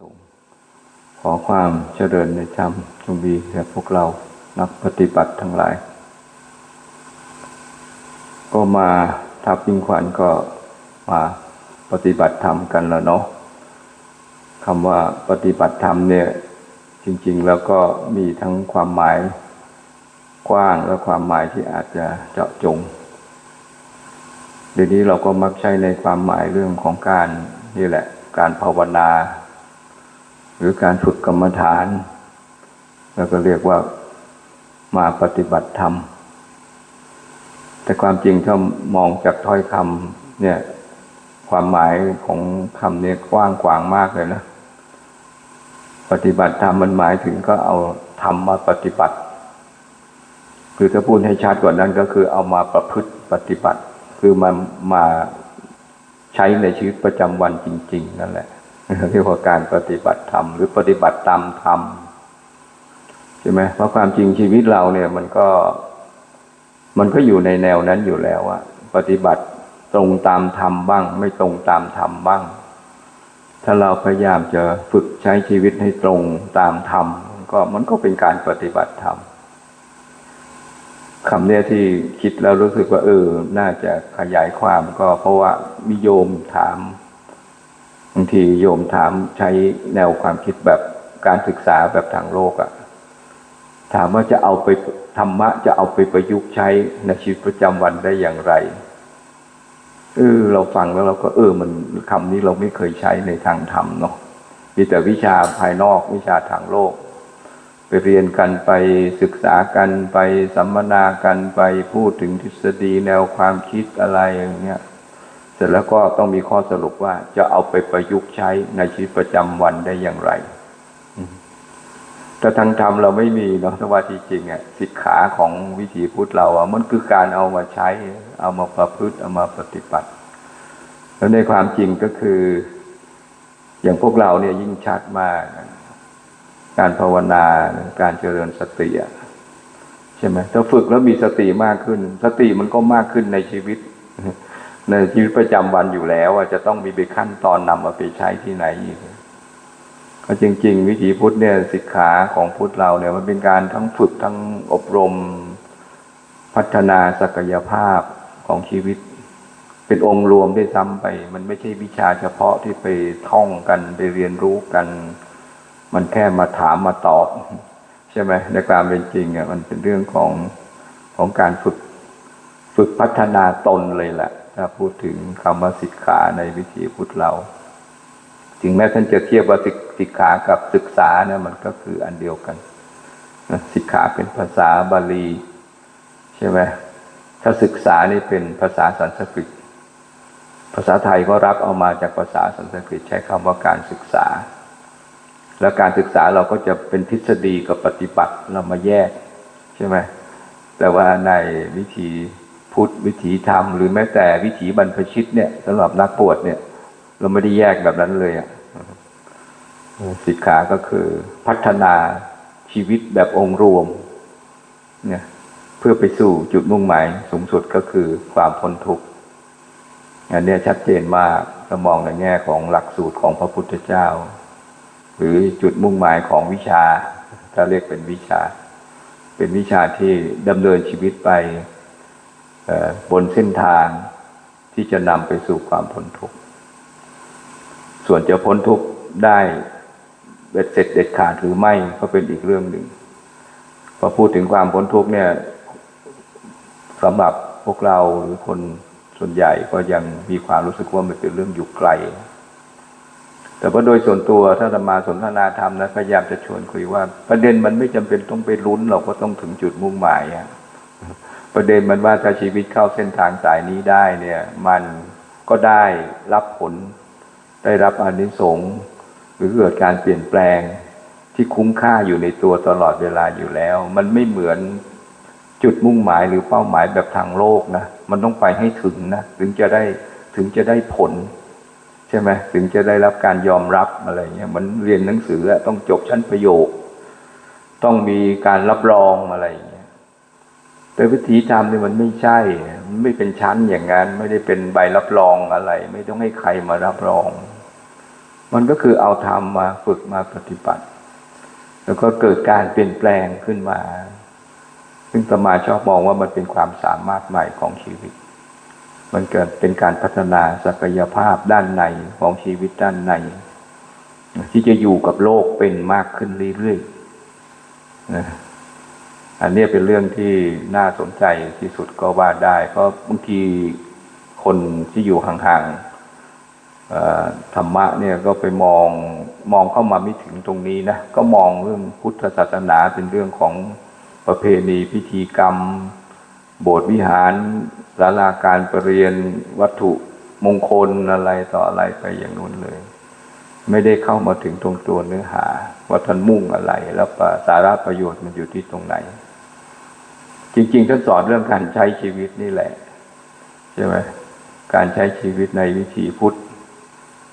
สงขอความเจริญในธรรมจงมีแก่พวกเรานักปฏิบัติทั้งหลาย ก็มาทับยิงขวัญก็มาปฏิบัติธรรมกันแล้วเนาะคำว่าปฏิบัติธรรมเนี่ย จริง ๆ แล้วก็มีทั้งความหมายกว้างและความหมายที่อาจจะเจาะจงเดี๋ยวนี้เราก็มักใช้ในความหมายเรื่องของการนี่แหละ การภาวนา หรือการฝึกกรรมฐาน แล้วก็เรียกว่ามาปฏิบัติธรรม แต่ความจริงถ้ามองจากถ้อยคำเนี่ย ความหมายของคำนี้กว้างกวางมากเลยนะ ปฏิบัติธรรมมันหมายถึงก็เอาธรรมมาปฏิบัติ คือถ้าพูดให้ชัดกว่านั้นก็คือเอามาประพฤติปฏิบัติ คือมามาใช้ในชีวิตประจำวันจริง ๆ นั่นแหละ เรียกว่าการปฏิบัติธรรมหรือปฏิบัติตามธรรมใช่ไหมเพราะความจริงชีวิตเราเนี่ย มันก็ มันก็อยู่ในแนวนั้นอยู่แล้วอะปฏิบัติตรงตามธรรมบ้าง ไม่ตรงตามธรรมบ้าง ถ้าเราพยายามจะฝึกใช้ชีวิตให้ตรงตามธรรมก็มันก็เป็นการปฏิบัติธรรมคำเนี้ยที่คิดแล้วรู้สึกว่า เออ น่าจะขยายความก็เพราะว่ามีโยมถาม บางทีโยมถามใช้แนวความคิดแบบการศึกษาแบบทางโลกอะ่ะ ถามว่าจะเอาไปธรรมะจะเอาไปประยุกต์ใช้ในชีวิตประจำวันได้อย่างไรเออเราฟังแล้วเราก็เออมันคำนี้เราไม่เคยใช้ในทางธรรมเนาะมีแต่วิชาภายนอกวิชาทางโลก ไปเรียนกันไปศึกษากันไปสัมมนากันไปพูดถึงทฤษฎีแนวความคิดอะไรอย่างเงี้ย สร็จแล้วก็ต้องมีข้อสรุปว่าจะเอาไปประยุกต์ใช้ในชีวิตประจำวันได้อย่างไรแต่ทางธรรมเราไม่มีเนาะถ้าว่าที่จริงอะสิกขาของวิถีพุทธเราอะมันคือการเอามาใช้ เอามาประพฤติเอามาปฏิบัติ แล้วในความจริงก็คือ อย่างพวกเราเนี่ยยิ่งชัดมาก การภาวนาการเจริญสติใช่ไหมถ้าฝึกแล้วมีสติมากขึ้น สติมันก็มากขึ้นในชีวิต ในชีวิตประจำวันอยู่แล้วจะต้องมีไปขั้นตอนนำมาไปใช้ที่ไหนอีกก็จริง ๆ วิถีพุทธเนี่ยสิกขาของพุทธเราเนี่ยมันเป็นการทั้งฝึกทั้งอบรม พัฒนาศักยภาพของชีวิต เป็นองค์รวมได้ซ้ำไป มันไม่ใช่วิชาเฉพาะที่ไปท่องกันไปเรียนรู้กัน มันแค่มาถามมาตอบ ใช่ไหมในความเป็นจริงอะมันเป็นเรื่องของของการฝึก ฝึกพัฒนาตนเลยแหละ ถ้าพูดถึงคำว่าศิกขาในวิถีพุทธเราถึงแม้ท่านจะเทียบว่าศิกขากับศึกษาเนี่ยมันก็คืออันเดียวกันศิกขาเป็นภาษาบาลีใช่ไหมถ้าศึกษานี่เป็นภาษาสันสกฤต ภาษาไทยก็รับเอามาจากภาษาสันสกฤตใช้คำว่าการศึกษา แล้วการศึกษาเราก็จะเป็นทฤษฎีกับปฏิบัติเรามาแยกใช่ไหมแต่ว่าในวิธี พุทธวิถีธรรมหรือแม้แต่วิถีบรรพชิตเนี่ยสำหรับนักปวดเนี่ย เราไม่ได้แยกแบบนั้นเลยอะสิกขาก็คือพัฒนาชีวิตแบบองค์รวม เนี่ยเพื่อไปสู่จุดมุ่งหมายสูงสุดก็คือความพ้นทุกข์อันนี้ชัดเจนมากถ้ามองในแง่ของหลักสูตรของพระพุทธเจ้า หรือจุดมุ่งหมายของวิชาถ้าเรียกเป็นวิชา เป็นวิชาที่ดำเนินชีวิตไป บนเส้นทางที่จะนำไปสู่ความพ้นทุกข์ ส่วนจะพ้นทุกข์ได้เบ็ดเสร็จเด็ดขาดหรือไม่ก็เป็นอีกเรื่องหนึ่ง พอพูดถึงความพ้นทุกข์เนี่ยสำหรับพวกเราหรือคนส่วนใหญ่ก็ยังมีความรู้สึกว่ามันเป็นเรื่องอยู่ไกล แต่ว่าโดยส่วนตัวถ้าธรรมาสนทนาธรรมนะพยายามจะชวนคุยว่า ประเด็นมันไม่จำเป็นต้องไปลุ้นเราก็ต้องถึงจุดมุ่งหมายอะ ประเด็นมันว่าถ้าชีวิตเข้าเส้นทางสายนี้ได้เนี่ย มันก็ได้รับผล ได้รับอนิสงส์หรือเกิดการเปลี่ยนแปลงที่คุ้มค่าอยู่ในตัวตลอดเวลาอยู่แล้ว มันไม่เหมือนจุดมุ่งหมายหรือเป้าหมายแบบทางโลกนะมันต้องไปให้ถึงนะถึงจะได้ถึงจะได้ผล ใช่ไหมถึงจะได้รับการยอมรับอะไรเงี้ยมันเรียนหนังสือต้องจบชั้นประโยค ต้องมีการรับรองอะไรเง แต่วิธีธรรมนี่มันไม่ใช่มันไม่เป็นชั้นอย่างนั้น ไม่ได้เป็นใบรับรองอะไร ไม่ต้องให้ใครมารับรอง มันก็คือเอาธรรมมาฝึกมาปฏิบัติ แล้วก็เกิดการเปลี่ยนแปลงขึ้นมา ซึ่งตมาชอบมองว่ามันเป็นความสามารถใหม่ของชีวิต มันเกิดเป็นการพัฒนาศักยภาพด้านในของชีวิตด้านใน ที่จะอยู่กับโลกเป็นมากขึ้นเรื่อยๆนะ อันนี้เป็นเรื่องที่น่าสนใจที่สุดก็ว่าได้ เพราะบางทีคนที่อยู่ห่างๆธรรมะเนี่ยก็ไปมองมองเข้ามาไม่ถึงตรงนี้นะก็มองเรื่องพุทธศาสนาเป็นเรื่องของประเพณีพิธีกรรม โบสถ์วิหารศาลาการประเรียนวัตถุมงคลอะไรต่ออะไรไปอย่างนู้นเลย ไม่ได้เข้ามาถึงตรงตัวเนื้อหา ว่าท่านมุ่งอะไร แล้วสาระประโยชน์มันอยู่ที่ตรงไหน จริงๆท่านสอนเรื่องการใช้ชีวิตนี่แหละ ใช่ไหมการใช้ชีวิตในวิถีพุทธ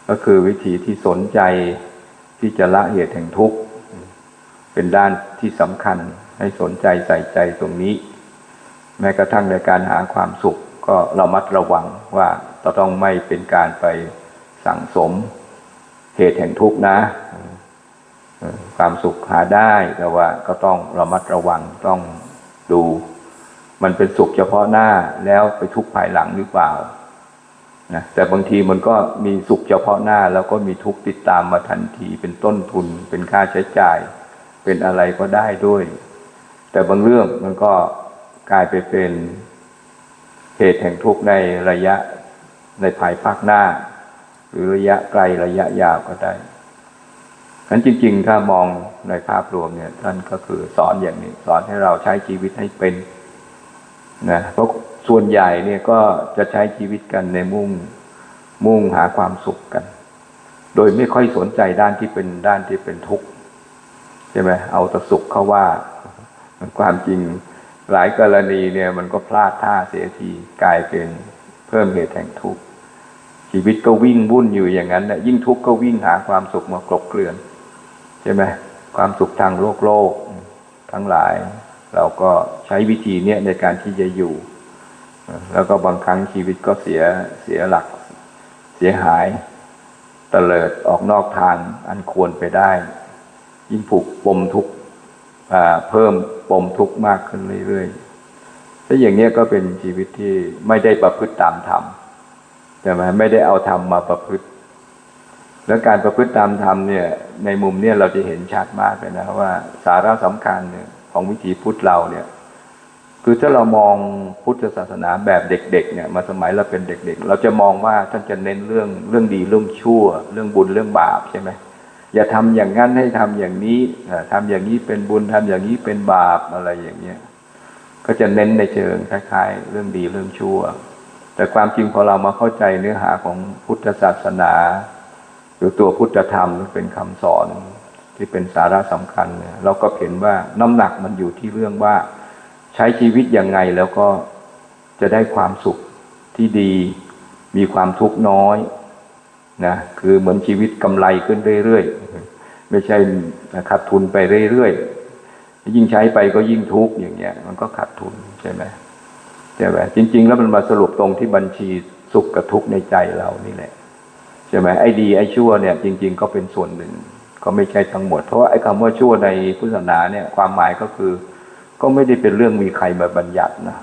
ก็คือวิถีที่สนใจที่จะละเหตุแห่งทุกข์เป็นด้านที่สำคัญให้สนใจใส่ใจตรงนี้ แม้กระทั่งในการหาความสุขก็เรามัดระวังว่าเราต้องไม่เป็นการไปสั่งสมเหตุแห่งทุกข์นะ ความสุขหาได้แต่ว่าก็ต้องเระมัดระวังต้อง ดู มันเป็นสุขเฉพาะหน้าแล้วไปทุกข์ภายหลังหรือเปล่านะแต่บางทีมันก็มีสุขเฉพาะหน้าแล้วก็มีทุกข์ติดตามมาทันที เป็นต้นทุน เป็นค่าใช้จ่าย เป็นอะไรก็ได้ด้วย แต่บางเรื่องมันก็กลายไปเป็นเหตุแห่งทุกข์ในระยะในภายภาคหน้า หรือระยะไกลระยะยาวก็ได้ นั้นจริง ๆ ถ้ามองในภาพรวมเนี่ยท่านก็คือสอนอย่างนี้ สอนให้เราใช้ชีวิตให้เป็นนะเพราะส่วนใหญ่เนี่ยก็จะใช้ชีวิตกันในมุ่งมุ่งหาความสุขกัน โดยไม่ค่อยสนใจด้านที่เป็นด้านที่เป็นทุกข์ใช่ไหมเอาแต่สุขเขาว่าความจริงหลายกรณีเนี่ยมันก็พลาดท่าเสียทีกลายเป็นเพิ่มเหตุแห่งทุกข์ชีวิตก็วิ่งวุ่นอยู่อย่างนั้นแหละยิ่งทุกข์ก็วิ่งหาความสุขมากลบเกลื่อน ช่ไหมความสุขทางโลกโลก ทั้งหลาย เราก็ใช้วิธีเนี้ยในการที่จะอยู่ แล้วก็บางครั้งชีวิตก็เสียเสียหลัก เสียหายเตลิดออกนอกทางอันควรไปได้ ยิ่งผูกปมทุกข์เพิ่มปมทุกข์มากขึ้นเรื่อยๆถ้าอย่างนี้ก็เป็นชีวิตที่ไม่ได้ประพฤติตามธรรมแต่ไหมไม่ได้เอาธรรมมาประพฤติ แล้วการประพฤติตามธรรมเนี่ยในมุมเนี่ยเราจะเห็นชัดมากเลยนะว่าสาระสำคัญเนี่ยของวิถีพุทธเราเนี่ย คือถ้าเรามองพุทธศาสนาแบบเด็กๆเนี่ยมาสมัยเราเป็นเด็ก ๆ เราจะมองว่าท่านจะเน้นเรื่องเรื่องดีเรื่องชั่ว เรื่องบุญเรื่องบาปใช่ไหมอย่าทำอย่างนั้นให้ทำอย่างนี้ทำอย่างนี้เป็นบุญทำอย่างนี้เป็นบาปอะไรอย่างเงี้ยก็จะเน้นในเชิงคล้ายๆ เรื่องดีเรื่องชั่ว แต่ความจริงพอเรามาเข้าใจเนื้อหาของพุทธศาสนา หรือตัวพุทธธรรมเป็นคำสอนที่เป็นสาระสำคัญเนี่ยเราก็เห็นว่าน้ำหนักมันอยู่ที่เรื่องว่าใช้ชีวิตยังไงแล้วก็จะได้ความสุขที่ดี มีความทุกข์น้อยนะคือเหมือนชีวิตกำไรขึ้นเรื่อยๆ ไม่ใช่ขาดทุนไปเรื่อยๆ ยิ่งใช้ไปก็ยิ่งทุกข์อย่างเงี้ย มันก็ขาดทุนใช่ไหมใช่ไหมจริง ๆ แล้วมันมาสรุปตรงที่บัญชีสุขกับทุกข์ในใจเรานี่แหละ ใช่ไหมไอ้ดีไอ้ชั่วเนี่ยจริง ๆ ก็เป็นส่วนหนึ่ง ก็ไม่ใช่ทั้งหมด เพราะว่าไอ้คำว่าชั่วในพุทธศาสนาเนี่ยความหมายก็คือ ก็ไม่ได้เป็นเรื่องมีใครมาบัญญัตินะ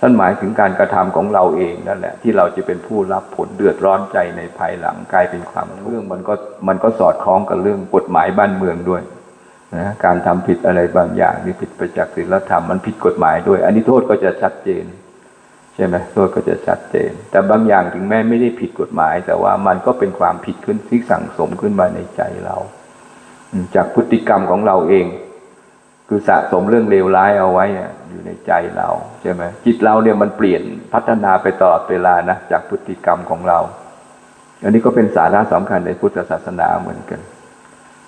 ท่านหมายถึงการกระทำของเราเองนั่นแหละ ที่เราจะเป็นผู้รับผลเดือดร้อนใจในภายหลังกลายเป็นความเรื่องมันก็มันก็สอดคล้องกับเรื่องกฎหมายบ้านเมืองด้วยนะการทำผิดอะไรบางอย่างนี่ผิดประจักษ์ศีลธรรมมันผิดกฎหมายด้วย อันนี้โทษก็จะชัดเจน ใช่ไหมโทษก็จะชัดเจน แต่บางอย่างถึงแม้ไม่ได้ผิดกฎหมาย แต่ว่ามันก็เป็นความผิดขึ้นที่สั่งสมขึ้นมาในใจเราจากพฤติกรรมของเราเอง คือสะสมเรื่องเลวร้ายเอาไว้อยู่ในใจเราใช่ไหมจิตเราเนี่ยมันเปลี่ยนพัฒนาไปตลอดเวลานะจากพฤติกรรมของเรา อันนี้ก็เป็นสาระสำคัญในพุทธศาสนาเหมือนกัน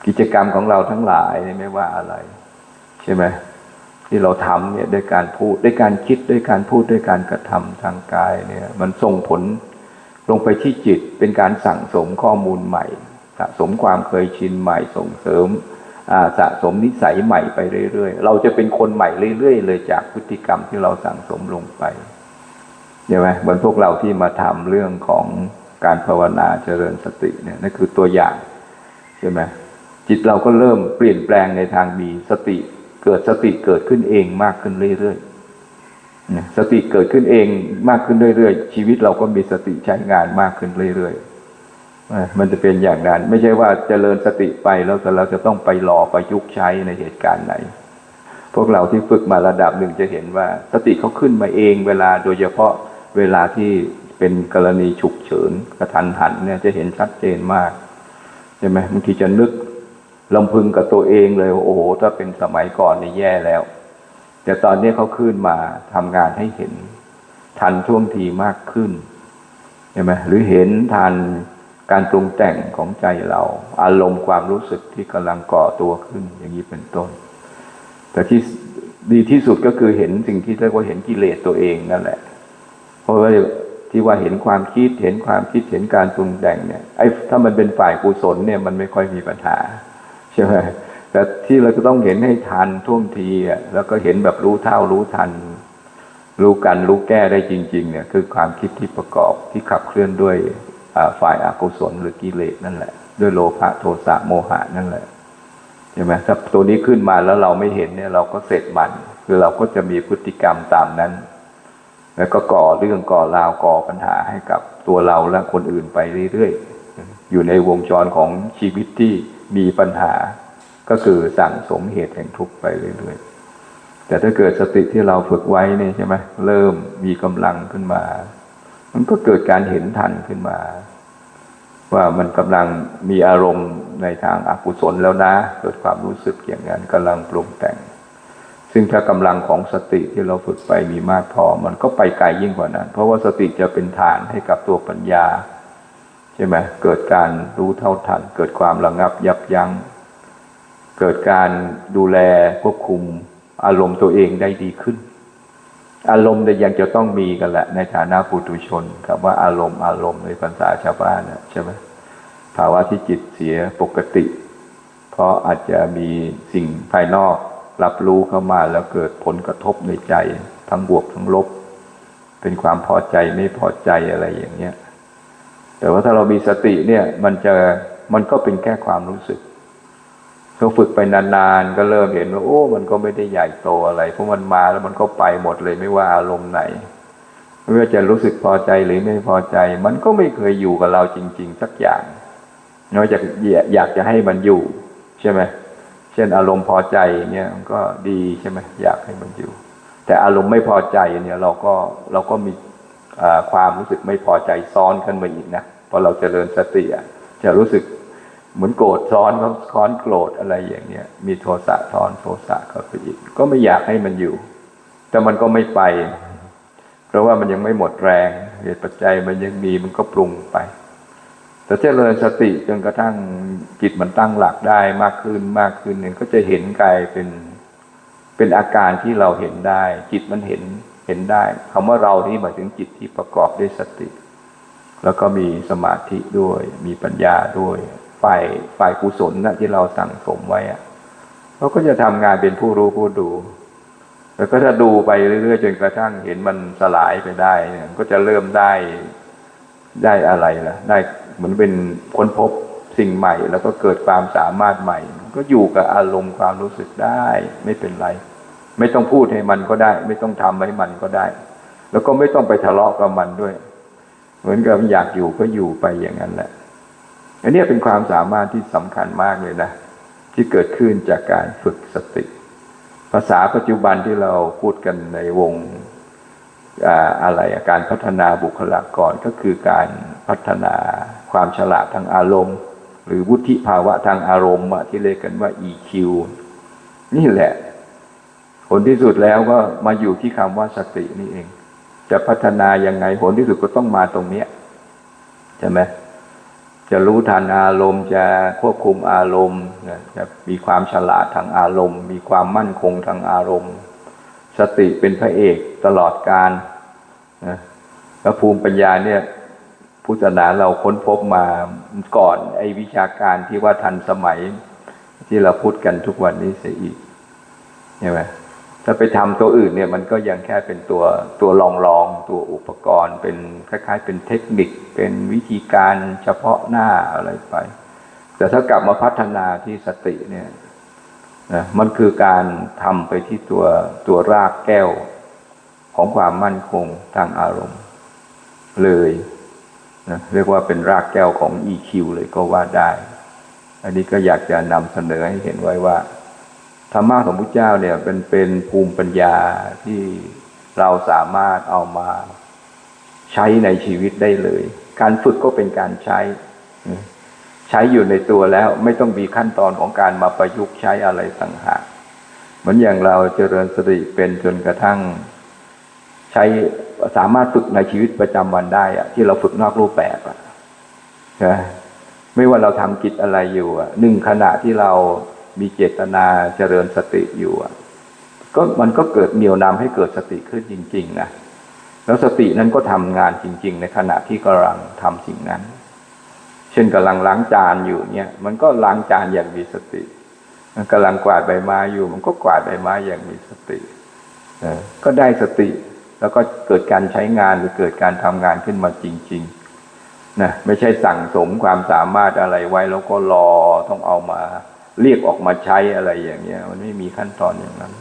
กิจกรรมของเราทั้งหลายไม่ว่าอะไร ใช่ไหม ที่เราทำเนี่ยด้วยการพูดด้วยการคิดด้วยการพูดด้วยการกระทำทางกายเนี่ยมันส่งผลลงไปที่จิตเป็นการสั่งสมข้อมูลใหม่ สะสมความเคยชินใหม่ส่งเสริมสะสมนิสัยใหม่ไปเรื่อยๆ เราจะเป็นคนใหม่เรื่อยๆ เลยจากพฤติกรรมที่เราสั่งสมลงไปใช่ไหมเหมือนพวกเราที่มาทำเรื่องของการภาวนาเจริญสติเนี่ยนั่นคือตัวอย่างใช่ไหมจิตเราก็เริ่มเปลี่ยนแปลงในทางมีสติ เกิดสติเกิดขึ้นเองมากขึ้นเรื่อยๆสติเกิดขึ้นเองมากขึ้นเรื่อยๆ ชีวิตเราก็มีสติใช้งานมากขึ้นเรื่อยๆมันจะเป็นอย่างนั้น ไม่ใช่ว่าเจริญสติไปแล้วแต่เราจะต้องไปรอประยุกต์ใช้ในเหตุการณ์ไหน พวกเราที่ฝึกมาระดับหนึ่งจะเห็นว่าสติเขาขึ้นมาเองเวลาโดยเฉพาะเวลาที่เป็นกรณีฉุกเฉินกระทันหันเนี่ยจะเห็นชัดเจนมากใช่ไหมบางทีจะนึก ลำพึงกับตัวเองเลยโอ้โหถ้าเป็นสมัยก่อนนี่แย่แล้ว แต่ตอนนี้เขาขึ้นมาทำงานให้เห็น ทันท่วงทีมากขึ้นใช่ไหมหรือเห็นทันการปรุงแต่งของใจเรา อารมณ์ความรู้สึกที่กำลังก่อตัวขึ้น อย่างนี้เป็นต้น แต่ที่ดีที่สุดก็คือเห็นสิ่งที่เรียกว่าเห็นกิเลสตัวเองนั่นแหละ เพราะว่าที่ว่าเห็นความคิดเห็นความคิดเห็นการปรุงแต่งเนี่ยไอ้ถ้ามันเป็นฝ่ายกุศลเนี่ยมันไม่ค่อยมีปัญหา ใช่ไหมแต่ที่เราจะต้องเห็นให้ทันท่วงทีอะแล้วก็เห็นแบบรู้เท่ารู้ทัน รู้กันรู้แก้ได้จริง ๆ เนี่ย คือความคิดที่ประกอบที่ขับเคลื่อนด้วยฝ่ายอากุศลหรือกิเลสนั่นแหละ ด้วยโลภะโทสะโมหะนั่นแหละใช่ไหมถ้าตัวนี้ขึ้นมาแล้วเราไม่เห็นเนี่ย เราก็เสร็จมันคือเราก็จะมีพฤติกรรมตามนั้น แล้วก็ก่อเรื่องก่อราวก่อปัญหาให้กับตัวเราและคนอื่นไปเรื่อยๆ อยู่ในวงจรของชีวิตที่ มีปัญหาก็คือสั่งสมเหตุแห่งทุกข์ไปเรื่อยๆ แต่ถ้าเกิดสติที่เราฝึกไว้เนี่ยใช่ไหมเริ่มมีกำลังขึ้นมา มันก็เกิดการเห็นทันขึ้นมา ว่ามันกำลังมีอารมณ์ในทางอากุศลแล้วนะ เกิดความรู้สึกอย่างนั้นกำลังปรุงแต่ง ซึ่งถ้ากำลังของสติที่เราฝึกไปมีมากพอ มันก็ไปไกลยิ่งกว่านั้น เพราะว่าสติจะเป็นฐานให้กับตัวปัญญา ใช่ไหมเกิดการรู้เท่าทัน เกิดความระงับยับยัง้ง เกิดการดูแลควบคุมอารมณ์ตัวเองได้ดีขึ้น อารมณ์เนี่ยังจะต้องมีกันแหละ ในฐานะปุถุชนครับว่าอารมณ์อารมณ์ในภาษาชาวบ้านนะใช่ไหมภาวะที่จิตเสียปกติ เพราะอาจจะมีสิ่งภายนอกรับรู้เข้ามาแล้วเกิดผลกระทบในใจ ทั้งบวกทั้งลบ เป็นความพอใจไม่พอใจอะไรอย่างเงี้ย แต่ว่าถ้าเรามีสติเนี่ย มันจะมันก็เป็นแค่ความรู้สึกเราฝึกไปนานๆก็เริ่มเห็นว่าโอ้ มันก็ไม่ได้ใหญ่โตอะไรเพราะมันมาแล้วมันก็ไปหมดเลยไม่ว่าอารมณ์ไหนไม่ว่าจะรู้สึกพอใจหรือไม่พอใจ มันก็ไม่เคยอยู่กับเราจริง ๆ สักอย่างนอกจากอยากจะให้มันอยู่ ใช่ไหมเช่นอารมณ์พอใจเนี่ยมันก็ดีใช่ไหมอยากให้มันอยู่ แต่อารมณ์ไม่พอใจเนี่ย เราก็เราก็มี ความรู้สึกไม่พอใจซ้อนขึ้นมาอีกนะพอเราจเจริญสติจะรู้สึกเหมือนโกรธซ้อนเขาซ้อนโกรธอะไรอย่างเงี้ยมีโทสะซ้อนโทสะเข้าไปอีก ก็ไม่อยากให้มันอยู่ แต่มันก็ไม่ไป เพราะว่ามันยังไม่หมดแรงเหตุปัจจัยมันยังมีมันก็ปรุงไป แต่เจริญสติจนกระทั่งจิตมันตั้งหลักได้มากขึ้นมากขึ้นเนี่ยก็จะเห็นกายเป็นเป็นอาการที่เราเห็นได้ จิตมันเห็น เห็นได้คำว่าเรานี่หมายถึงจิตที่ประกอบด้วยสติ แล้วก็มีสมาธิด้วย มีปัญญาด้วยฝ่ายฝ่ายกุศลนะที่เราสั่งสมไว้อะเราก็จะทำงานเป็นผู้รู้ผู้ดู แล้วก็ถ้าดูไปเรื่อยๆจนกระทั่งเห็นมันสลายไปได้เนี่ยก็จะเริ่มได้ได้อะไรล่ะ ได้เหมือนเป็นค้นพบสิ่งใหม่ แล้วก็เกิดความสามารถใหม่ ก็อยู่กับอารมณ์ความรู้สึกได้ ไม่เป็นไร ไม่ต้องพูดให้มันก็ได้ ไม่ต้องทำให้มันก็ได้ แล้วก็ไม่ต้องไปทะเลาะกับมันด้วย เหมือนกับอยากอยู่ก็อยู่ไปอย่างนั้นแหละ อันนี้เป็นความสามารถที่สำคัญมากเลยนะ ที่เกิดขึ้นจากการฝึกสติ ภาษาปัจจุบันที่เราพูดกันในวงอะไรการพัฒนาบุคลากรก็คือการพัฒนาความฉลาดทางอารมณ์ หรือวุฒิภาวะทางอารมณ์ที่เรียกกันว่า EQ นี่แหละ ผลที่สุดแล้วก็มาอยู่ที่คำว่าสตินี่เอง จะพัฒนายังไงผลที่สุดก็ต้องมาตรงเนี้ยใช่ไหมจะรู้ทันอารมณ์จะควบคุมอารมณ์จะมีความฉลาดทางอารมณ์ มีความมั่นคงทางอารมณ์ สติเป็นพระเอกตลอดการนะแล้วภูมิปัญญาเนี่ยพุทธศาสนาเราค้นพบมาก่อนไอ้วิชาการที่ว่าทันสมัยที่เราพูดกันทุกวันนี้เสียอีกใช่ไหม ถ้าไปทำตัวอื่นเนี่ยมันก็ยังแค่เป็นตัวตัวลองลองตัวอุปกรณ์ เป็นคล้ายๆ เป็นเทคนิค เป็นวิธีการเฉพาะหน้าอะไรไป แต่ถ้ากลับมาพัฒนาที่สติเนี่ยนะมันคือการทำไปที่ตัวตัวรากแก้วของความมั่นคงทางอารมณ์ เลยนะเรียกว่าเป็นรากแก้วของ EQ เลยก็ว่าได้ อันนี้ก็อยากจะนำเสนอให้เห็นไว้ว่า ธรรมะของพระเจ้าเนี่ยเป็นเป็นภูมิปัญญาที่เราสามารถเอามาใช้ในชีวิตได้เลย การฝึกก็เป็นการใช้ ใช้อยู่ในตัวแล้วไม่ต้องมีขั้นตอนของการมาประยุกต์ใช้อะไรต่างหากเหมือนอย่างเราเจริญสติเป็นจนกระทั่ง ใช้สามารถฝึกในชีวิตประจำวันได้อะที่เราฝึกนอกรูปแบบอะนะไม่ว่าเราทำกิจอะไรอยู่อะหนึ่งขณะที่เรา มีเจตนาเจริญสติอยู่ก็มันก็เกิดเหนี่ยวนำให้เกิดสติขึ้นจริง ๆ นะแล้วสตินั้นก็ทำงานจริง ๆ ในขณะที่กำลังทำสิ่งนั้น เช่นกำลังล้างจานอยู่เนี่ยมันก็ล้างจานอย่างมีสติกำลังกวาดใบไม้อยู่ มันก็กวาดใบไม้อย่างมีสติก็ได้สติ แล้วก็เกิดการใช้งานหรือเกิดการทำงานขึ้นมาจริงๆนะไม่ใช่สั่งสมความสามารถอะไรไว้แล้วก็รอต้องเอามา เรียกออกมาใช้อะไรอย่างเงี้ย มันไม่มีขั้นตอนอย่างนั้น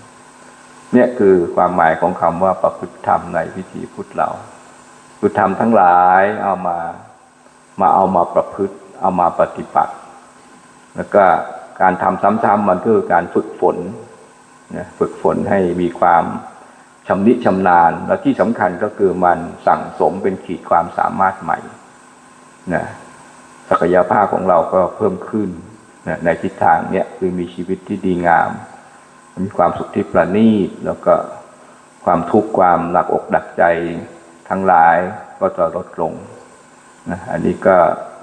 เนี่ยคือความหมายของคำว่าประพฤติธรรมในพิธีพุทธเราพุทธธรรมทั้งหลายเอามามาเอามาประพฤติ เอามาปฏิบัติ แล้วก็การทำซ้ำๆมันก็คือการฝึกฝนนะฝึกฝนให้มีความชำนิชำนาญ และที่สำคัญก็คือมันสั่งสมเป็นขีดความสามารถใหม่นะศักยภาพของเราก็เพิ่มขึ้น นะในทิศทางเนี้ยคือมีชีวิตที่ดีงาม มีความสุขที่ประณีตแล้วก็ความทุกข์ความหนักอกหนักใจทั้งหลายก็จะลดลงนะอันนี้ก็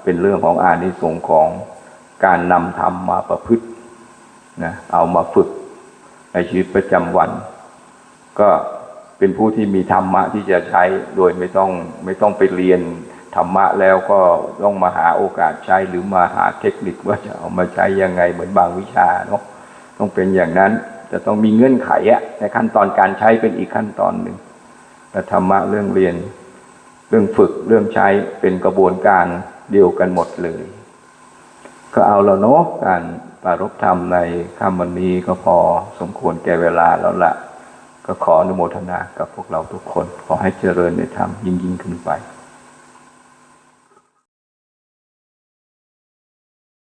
เป็นเรื่องของอานิสงส์ของการนำธรรมมาประพฤตินะเอามาฝึกในชีวิตประจำวัน ก็เป็นผู้ที่มีธรรมะที่จะใช้โดยไม่ต้องไม่ต้องไปเรียน ธรรมะแล้วก็ต้องมาหาโอกาสใช้หรือมาหาเทคนิคว่าจะเอามาใช้ยังไงเหมือนบางวิชาเนาะต้องเป็นอย่างนั้นจะต้องมีเงื่อนไขอะในขั้นตอนการใช้เป็นอีกขั้นตอนหนึ่งแต่ธรรมะเรื่องเรียน เรื่องฝึกเรื่องใช้เป็นกระบวนการเดียวกันหมดเลย ก็เอาแล้วเนาะการปารบธรรมในค่ำวันนี้ก็พอสมควรแก่เวลาแล้วล่ะ ก็ขออนุโมทนากับพวกเราทุกคน ขอให้เจริญในธรรมยิ่งยิ่งขึ้นไป